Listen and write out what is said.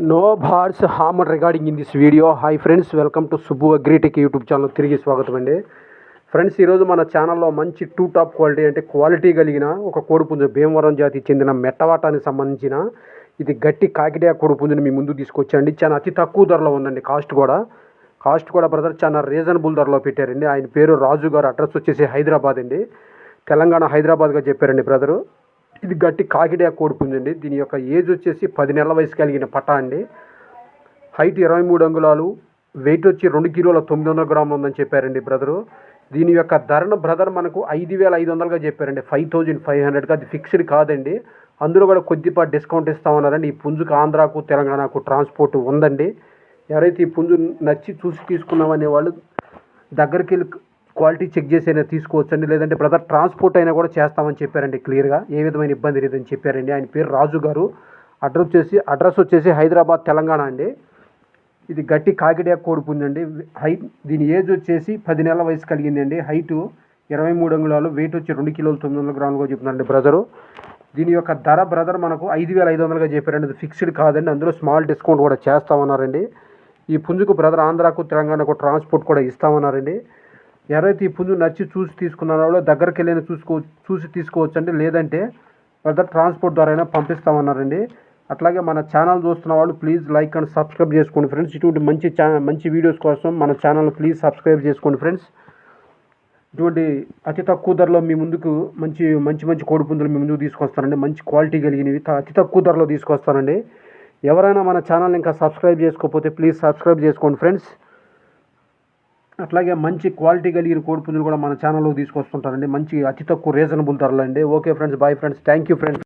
No bars harm regarding in this video hi friends welcome to Subbu agritech YouTube channel తిరిగి స్వాగతం అండి. Friends ఈరోజు మన ఛానల్లో మంచి టూ టాప్ క్వాలిటీ అంటే క్వాలిటీ కలిగిన ఒక కోడిపుంజు భీమవరం జాతికి చెందిన మెట్టవాటానికి సంబంధించిన ఇది గట్టి కాకిడే కోడిపుంజుని మీ ముందు తీసుకొచ్చండి చాలా అతి తక్కువ ధరలో ఉందండి. కాస్ట్ కూడా. కాస్ట్ కూడా బ్రదర్ చాలా రీజనబుల్ ధరలో పెట్టారండి. ఆయన పేరు రాజు గారు అడ్రస్ వచ్చేసి హైదరాబాద్ అండి. తెలంగాణ హైదరాబాద్గా చెప్పారండి బ్రదరు ఇది గట్టి కాకిడే కోడిపుంజండి దీని యొక్క ఏజ్ వచ్చేసి పది నెలల వయసు కలిగిన పట్టా అండి. హైట్ ఇరవై మూడు అంగుళాలు వెయిట్ వచ్చి రెండు కిలోల తొమ్మిది వందల గ్రాములు ఉందని చెప్పారండి బ్రదరు. దీని యొక్క ధరను బ్రదర్ మనకు ఐదు వేల ఐదు వందలుగా చెప్పారండి. ఫైవ్ థౌజండ్ ఫైవ్ హండ్రెడ్గా అది ఫిక్స్డ్ కాదండి. అందులో కూడా కొద్దిపాటు డిస్కౌంట్ ఇస్తామన్నారండి. ఈ పుంజుకు ఆంధ్రాకు తెలంగాణకు ట్రాన్స్పోర్ట్ ఉందండి. ఎవరైతే ఈ పుంజు నచ్చి చూసి తీసుకున్నామనే వాళ్ళు దగ్గరికి వెళ్ళి క్వాలిటీ చెక్ చేసి అయినా తీసుకోవచ్చండి. లేదంటే బ్రదర్ ట్రాన్స్పోర్ట్ అయినా కూడా చేస్తామని చెప్పారండి క్లియర్గా. ఏ విధమైన ఇబ్బంది లేదని చెప్పారండి. ఆయన పేరు రాజు గారు. అడ్రస్ వచ్చేసి అడ్రస్ వచ్చేసి హైదరాబాద్ తెలంగాణ అండి. ఇది గట్టి కాకిడియా కోడిపుందండి హైట్ దీని ఏజ్ వచ్చేసి పది నెలల వయసు కలిగిందండి. హైటు ఇరవై మూడు అంగుళాలు వెయిట్ వచ్చి రెండు కిలోలు తొమ్మిది వందల గ్రాములుగా చెప్తున్నారండి బ్రదరు. దీని యొక్క ధర బ్రదర్ మనకు ఐదు వేల ఐదు వందలుగా చెప్పారండి. అది ఫిక్స్డ్ కాదండి. అందులో స్మాల్ డిస్కౌంట్ కూడా చేస్తామన్నారండి. ఈ పుంజుకు బ్రదర్ ఆంధ్రాకు తెలంగాణకు ట్రాన్స్పోర్ట్ కూడా ఇస్తామన్నారండి. ఎవరైతే ఈ పుంజు నచ్చి చూసి తీసుకున్నారో దగ్గరికి వెళ్ళిన చూసుకో చూసి తీసుకోవచ్చండి లేదంటే వెదర్ ట్రాన్స్పోర్ట్ ద్వారా అయినా పంపిస్తామన్నారండి. అట్లాగే మన ఛానల్ చూస్తున్న వాళ్ళు ప్లీజ్ లైక్ అండ్ సబ్స్క్రైబ్ చేసుకోండి ఫ్రెండ్స్. ఇటువంటి మంచి ఛానల్ మంచి వీడియోస్ కోసం మన ఛానల్ ప్లీజ్ సబ్స్క్రైబ్ చేసుకోండి ఫ్రెండ్స్. ఇటువంటి అతి తక్కువ ధరలో మీ ముందుకు మంచి మంచి మంచి కోడిపుందులు మీ ముందుకు తీసుకొస్తానండి మంచి క్వాలిటీ కలిగినవి అతి తక్కువ ధరలో తీసుకొస్తానండి ఎవరైనా మన ఛానల్ ఇంకా సబ్స్క్రైబ్ చేసుకోకపోతే ప్లీజ్ సబ్స్క్రైబ్ చేసుకోండి ఫ్రెండ్స్. అట్లాగే మంచి క్వాలిటీ కలిగిన కోడిపుంజులు కూడా మన ఛానల్లో తీసుకొస్తుంటారండి. మంచి అతి తక్కువ రీజనబుల్ ధరలు అండి okay friends bye friends thank you friends